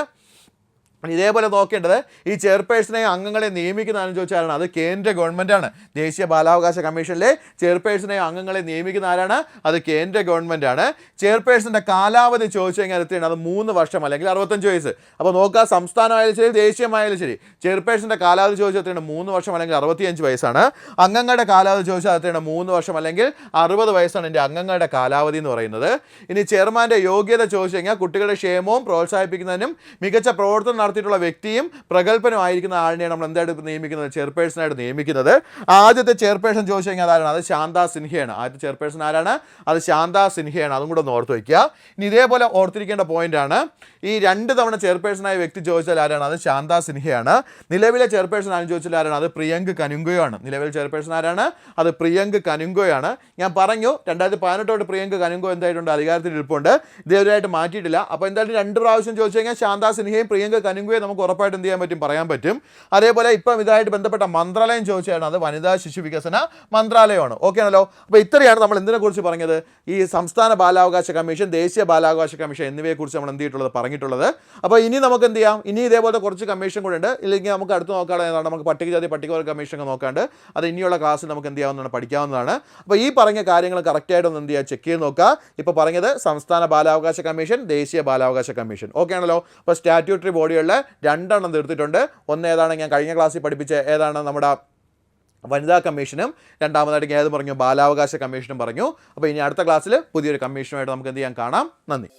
[SPEAKER 1] ഇതേപോലെ നോക്കേണ്ടത് ഈ ചെയർപേഴ്സണെ അംഗങ്ങളെ നിയമിക്കുന്നതാണെന്ന് ചോദിച്ചാലാണ് അത് കേന്ദ്ര ഗവൺമെന്റാണ് ദേശീയ ബാലാവകാശ കമ്മീഷനിലെ ചെയർപേഴ്സണെ അംഗങ്ങളെ നിയമിക്കുന്ന ആരാണ് അത് കേന്ദ്ര ഗവൺമെന്റാണ് ചെയർപേഴ്സന്റെ കാലാവധി ചോദിച്ചു കഴിഞ്ഞാൽ എത്രയാണ്? അത് മൂന്ന് വർഷം അല്ലെങ്കിൽ അറുപത്തഞ്ച് വയസ്സ്. അപ്പോൾ നോക്കുക സംസ്ഥാനമായാലും ശരി ദേശീയമായാലും ശരി ചെയർപേഴ്സന്റെ കാലാവധി ചോദിച്ചാൽ എത്രയാണ്? മൂന്ന് വർഷം അല്ലെങ്കിൽ അറുപത്തിയഞ്ച് വയസ്സാണ്. അംഗങ്ങളുടെ കാലാവധി ചോദിച്ചാൽ എത്രയാണ്? മൂന്ന് വർഷം അല്ലെങ്കിൽ അറുപത് വയസ്സാണ് എന്റെ അംഗങ്ങളുടെ കാലാവധി എന്ന് പറയുന്നത്. ഇനി ചെയർമാന്റെ യോഗ്യത ചോദിച്ചു കഴിഞ്ഞാൽ കുട്ടികളുടെ ക്ഷേമവും പ്രോത്സാഹിപ്പിക്കുന്നതിനും മികച്ച പ്രവർത്തനം നടത്തിയിട്ടുള്ള വ്യക്തിയും പ്രഗത്ഭനുമായിരിക്കുന്ന ആളിനെയാണ് നമ്മൾ എന്തായിട്ട് നിയമിക്കുന്നത്? ചെയർപേഴ്സണായിട്ട് നിയമിക്കുന്നത്. ആദ്യത്തെ ചെയർപേഴ്സൺ ചോദിച്ചു കഴിഞ്ഞാൽ അതാരാണ് അത് ശാന്ത സിൻഹയാണ്. ആദ്യത്തെ ചെയർപേഴ്സൺ ആരാണ്? അത് ശാന്ത സിൻഹയാണ്. അതും കൂടെ ഒന്ന് ഓർത്ത് വയ്ക്കുക ഇനി ഇതേപോലെ ഓർത്തിരിക്കേണ്ട പോയിന്റാണ് ഈ രണ്ട് തവണ ചെയർപേഴ്സണായ വ്യക്തി ചോദിച്ചാൽ ആരാണ്? അത് ശാന്ത സിൻഹയാണ്. നിലവിലെ ചെയർപേഴ്സൺ ആരും ചോദിച്ചാൽ ആരാണ്? അത് പ്രിയങ്ക് കനുങ്കോയാണ്. നിലവിലെ ചെയർപേഴ്സൺ ആരാണ്? അത് പ്രിയങ്ക് കനുങ്കോയാണ്. ഞാൻ പറഞ്ഞു രണ്ടായിരത്തി പതിനെട്ടോട്ട് പ്രിയങ്ക് കനുങ്കോ എന്തായിട്ടുണ്ട്? അധികാരത്തിൽ ഇരിപ്പുണ്ട്. ഇതേവരായിട്ട് മാറ്റിയിട്ടില്ല. അപ്പോൾ എന്തായാലും രണ്ട് പ്രാവശ്യം ചോദിച്ചു കഴിഞ്ഞാൽ ശാന്ത സിൻഹയും പ്രിയങ്ക കനുങ്കയെ നമുക്ക് ഉറപ്പായിട്ട് എന്ത് ചെയ്യാൻ പറ്റും? പറയാൻ പറ്റും. അതേപോലെ ഇപ്പം ഇതായിട്ട് ബന്ധപ്പെട്ട മന്ത്രാലയം ചോദിച്ചാണ് അത് വനിതാ ശിശു വികസന മന്ത്രാലയമാണ്. ഓക്കെ ആണല്ലോ? അപ്പോൾ ഇത്രയാണ് നമ്മൾ എന്തിനെക്കുറിച്ച് പറഞ്ഞത്? ഈ സംസ്ഥാന ബാലാവകാശ കമ്മീഷൻ ദേശീയ ബാലാവകാശ കമ്മീഷൻ എന്നിവയെക്കുറിച്ച് നമ്മൾ എന്ത് ചെയ്തിട്ടുള്ളത് പറഞ്ഞിട്ടുള്ളത്. അപ്പോൾ ഇനി നമുക്ക് എന്ത് ചെയ്യാം? ഇനി ഇതേപോലെ കുറച്ച് കമ്മീഷൻ കൂടെ ഉണ്ട്. ഇല്ലെങ്കിൽ നമുക്ക് അടുത്ത് നോക്കാതെ നമുക്ക് പട്ടികജാതി പട്ടികവർഗ കമ്മീഷൻ ഒക്കെ നോക്കാണ്ട് അത് ഇനിയുള്ള ക്ലാസ്സിൽ നമുക്ക് എന്ത് ചെയ്യാവുന്നതാണ് പഠിക്കാവുന്നതാണ്. അപ്പോൾ ഈ പറഞ്ഞ കാര്യങ്ങൾ കറക്റ്റായിട്ട് ഒന്ന് എന്ത് ചെയ്യുക? ചെക്ക് ചെയ്ത് നോക്കുക. ഇപ്പോൾ പറഞ്ഞത് സംസ്ഥാന ബാലാവകാശ കമ്മീഷൻ ദേശീയ ബാലാവകാശ കമ്മീഷൻ. ഓക്കെ ആണല്ലോ? അപ്പോൾ സ്റ്റാറ്റ്യൂട്ടറി ബോഡികളിൽ രണ്ടെണ്ണം തീർത്തിട്ടുണ്ട്. ഒന്ന് ഏതാണ് ഞാൻ കഴിഞ്ഞ ക്ലാസ്സിൽ പഠിപ്പിച്ച ഏതാണ് നമ്മുടെ വനിതാ കമ്മീഷനും രണ്ടാമതായിട്ട് ഏത് പറഞ്ഞു ബാലാവകാശ കമ്മീഷനും പറഞ്ഞു. അപ്പോൾ ഇനി അടുത്ത ക്ലാസ്സിൽ പുതിയൊരു കമ്മീഷനുമായിട്ട് നമുക്ക് എന്ത് ചെയ്യാൻ കാണാം. നന്ദി.